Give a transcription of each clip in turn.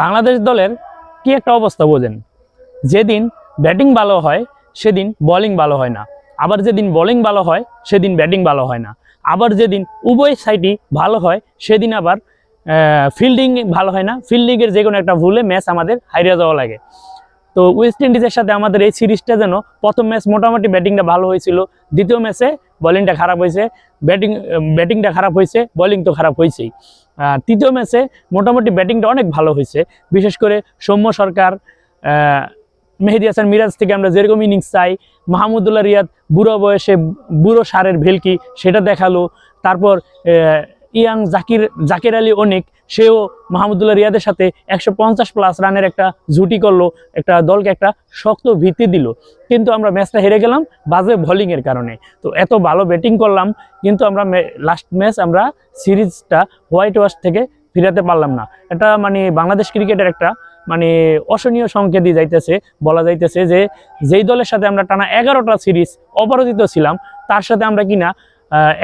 বাংলাদেশ দলের কি একটা অবস্থা বোঝেন? যেদিন ব্যাটিং ভালো হয়, সেদিন বোলিং ভালো হয় না। আবার যেদিন বোলিং ভালো হয়, সেদিন ব্যাটিং ভালো হয় না। আবার যেদিন উভয় সাইডই ভালো হয়, সেদিন আবার ফিল্ডিং ভালো হয় না। ফিল্ডিংয়ের যে কোনো একটা ভুলে ম্যাচ আমাদের হারিয়ে যাওয়া লাগে। তো ওয়েস্ট ইন্ডিজের সাথে আমাদের এই সিরিজটা যেন প্রথম ম্যাচ মোটামুটি ব্যাটিংটা ভালো হয়েছিল। দ্বিতীয় ম্যাচে বোলিংটা খারাপ হয়েছে ব্যাটিং ব্যাটিংটা খারাপ হয়েছে বোলিং তো খারাপ হয়েছেই। তৃতীয় ম্যাচে মোটামুটি ব্যাটিংটা অনেক ভালো হয়েছে। বিশেষ করে সৌম্য সরকার মেহেদি হাসান মিরাজ থেকে আমরা যেরকম ইনিংস চাই, মাহমুদুল্লাহ রিয়াদ বুড়ো বয়সে বুড়ো সারের ভেলকি, সেটা দেখাল। তারপর ইয়াং জাকির জাকির আলী অনেক, সেও মাহমুদুল্লাহ রিয়াদের সাথে একশো পঞ্চাশ প্লাস রানের একটা জুটি করল, একটা দলকে একটা শক্ত ভিত্তি দিল। কিন্তু আমরা ম্যাচটা হেরে গেলাম বাজে বোলিংয়ের কারণে। তো এত ভালো ব্যাটিং করলাম, কিন্তু আমরা লাস্ট ম্যাচ আমরা সিরিজটা হোয়াইট ওয়াশ থেকে ফিরাতে পারলাম না। এটা মানে বাংলাদেশ ক্রিকেটের একটা মানে অসহনীয় সংকেতই যাইতেছে, বলা যাইতেছে যে যেই দলের সাথে আমরা টানা এগারোটা সিরিজ অপরাজিত ছিলাম, তার সাথে আমরা কিনা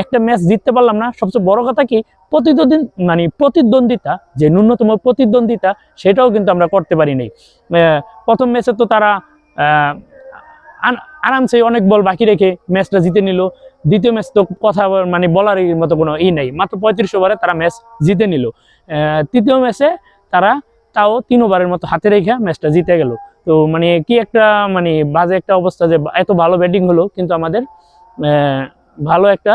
একটা ম্যাচ জিততে পারলাম না। সবচেয়ে বড় কথা কি প্রতিদ্বন্দ্বী মানে প্রতিদ্বন্দ্বিতা যে ন্যূনতম প্রতিদ্বন্দ্বিতা সেটাও কিন্তু আমরা করতে পারি নাই। আহ, প্রথম ম্যাচে তো তারা আরামসে অনেক বল বাকি রেখে ম্যাচটা জিতে নিল। দ্বিতীয় ম্যাচ তো কথা মানে বলার মতো কোনো ই নেই। মাত্র পঁয়ত্রিশ ওভারে তারা ম্যাচ জিতে নিল। তৃতীয় ম্যাচে তারা তাও তিন ওভারের মতো হাতে রেখে ম্যাচটা জিতে গেল। তো মানে কি একটা মানে বাজে একটা অবস্থা যে এত ভালো ব্যাটিং হলো কিন্তু আমাদের ভালো একটা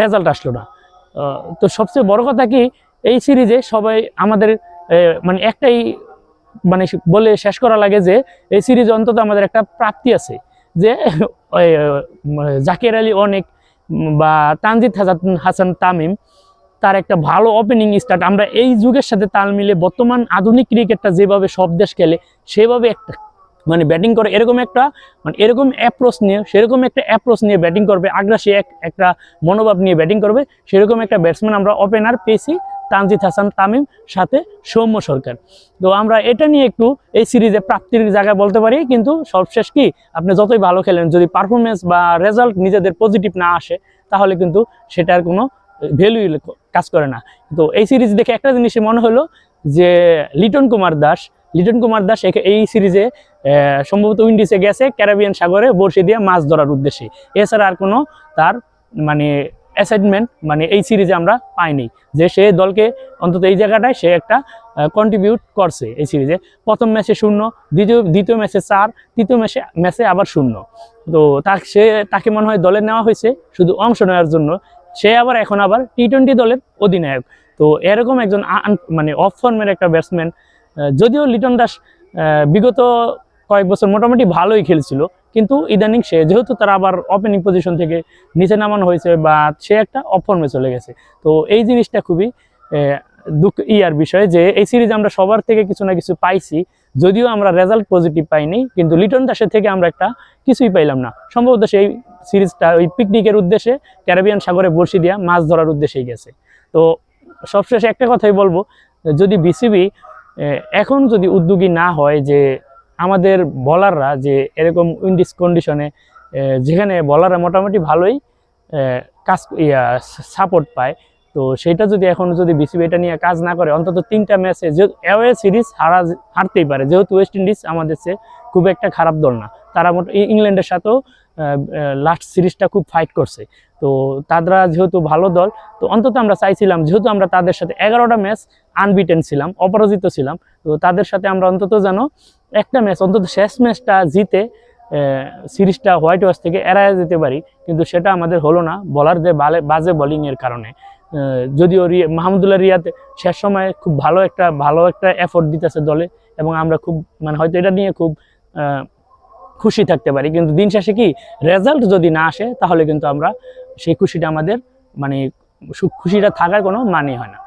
রেজাল্ট আসলো না। তো সবচেয়ে বড় কথা কি, এই সিরিজে সবাই আমাদের মানে একটাই মানে বলে শেষ করা লাগে যে, এই সিরিজ অন্তত আমাদের একটা প্রাপ্তি আছে যে জাকির আলী অনেক, বা তানজিদ হাসান তামিম, তার একটা ভালো ওপেনিং স্টার্ট আমরা এই যুগের সাথে তাল মিলে বর্তমান আধুনিক ক্রিকেটটা যেভাবে সব দেশ খেলে, সেভাবে একটা মানে ব্যাটিং করে এরকম একটা মানে এরকম অ্যাপ্রোচ নিয়ে, সেরকম একটা অ্যাপ্রোচ নিয়ে ব্যাটিং করবে, আগ্রাসী এক, একটা মনোভাব নিয়ে ব্যাটিং করবে, সেরকম একটা ব্যাটসম্যান আমরা ওপেনার পেয়েছি তানজিদ হাসান তামিম, সাথে সৌম্য সরকার। তো আমরা এটা নিয়ে একটু এই সিরিজে প্রাপ্তির জায়গা বলতে পারি, কিন্তু সবশেষ কি, আপনি যতই ভালো খেলেন, যদি পারফরমেন্স বা রেজাল্ট নিজেদের পজিটিভ না আসে, তাহলে কিন্তু সেটার কোনো ভ্যালু কাজ করে না। তো এই সিরিজ দেখে একটা জিনিসই মনে হলো যে লিটন কুমার দাস, লিটন কুমার দাস এই সিরিজে সম্ভবত উইন্ডিসে গেছে ক্যারাবিয়ান সাগরে বড়শি দিয়ে মাছ ধরার উদ্দেশ্যে। এছাড়া আর কোনো তার মানে অ্যাসাইনমেন্ট মানে এই সিরিজে আমরা পাইনি। যে সে দলকে অন্তত এই জায়গাটায় সে একটা কন্ট্রিবিউট করছে এই সিরিজে প্রথম ম্যাচে শূন্য, দ্বিতীয় দ্বিতীয় ম্যাচে চার, তৃতীয় ম্যাচে ম্যাচে আবার শূন্য। তো তাকে, সে, তাকে মনে হয় দলে নেওয়া হয়েছে, শুধু অংশ নেওয়ার জন্য। সে আবার এখন আবার টি টোয়েন্টি দলের অধিনায়ক। তো এরকম একজন মানে অফ ফর্মের একটা ব্যাটসম্যান যদিও লিটন দাস বিগত কয়েক বছর মোটামুটি ভালোই খেলছিল, কিন্তু ইদানিং সে, যেহেতু তারা আবার ওপেনিং পজিশন থেকে নিচে নামানো হয়েছে বা সে একটা অফ ফর্মে চলে গেছে। তো এই জিনিসটা খুবই দুঃখ, ইয়ার বিষয় যে এই সিরিজ আমরা সবার থেকে কিছু না কিছু পাইছি, যদিও আমরা রেজাল্ট পজিটিভ পাইনি, কিন্তু লিটন দাসের থেকে আমরা একটা কিছুই পাইলাম না। সম্ভবত সেই সিরিজটা ওই পিকনিকের উদ্দেশ্যে ক্যারিবিয়ান সাগরে বর্ষি দিয়া মাছ ধরার উদ্দেশ্যেই গেছে। তো সবশেষে একটা কথাই বলব, যদি বিসিবি এখন যদি উদ্যোগী না হয় যে আমাদের বলাররা যে এরকম উইন্ডিজ কন্ডিশনে যেখানে বলাররা মোটামুটি ভালোই কাজ, ইয়া সাপোর্ট পায়, তো সেটা যদি এখন যদি বিসিবি এটা নিয়ে কাজ না করে, অন্তত তিনটা ম্যাচে যে অ্যাওয়ে সিরিজ হারা, হারতেই পারে। যেহেতু ওয়েস্ট ইন্ডিজ আমাদের চেয়ে খুব একটা খারাপ দল না, তারা ইংল্যান্ডের সাথেও লাস্ট সিরিজটা খুব ফাইট করছে। তো তারা যেহেতু ভালো দল, তো অন্তত আমরা চাইছিলাম, যেহেতু আমরা তাদের সাথে এগারোটা ম্যাচ আনবিটেন ছিলাম, অপরাজিত ছিলাম, তো তাদের সাথে আমরা অন্তত যেন একটা ম্যাচ অন্তত শেষ ম্যাচটা জিতে সিরিজটা হোয়াইট ওয়াশ থেকে এড়ায় যেতে পারি। কিন্তু সেটা আমাদের হলো না বলার যে বালে- বাজে বোলিংয়ের কারণে। যদিও মাহমুদুল্লাহ রিয়াদ শেষ সময় খুব ভালো একটা ভালো একটা এফোর্ট দিতেছে দলে, এবং আমরা খুব মানে হয়তো এটা নিয়ে খুব খুশি থাকতে পারি। কিন্তু দিন শেষে কি রেজাল্ট যদি না আসে, তাহলে কিন্তু আমরা সেই খুশিটা আমাদের মানে সুখ খুশিটা থাকার কোনো মানে হয় না।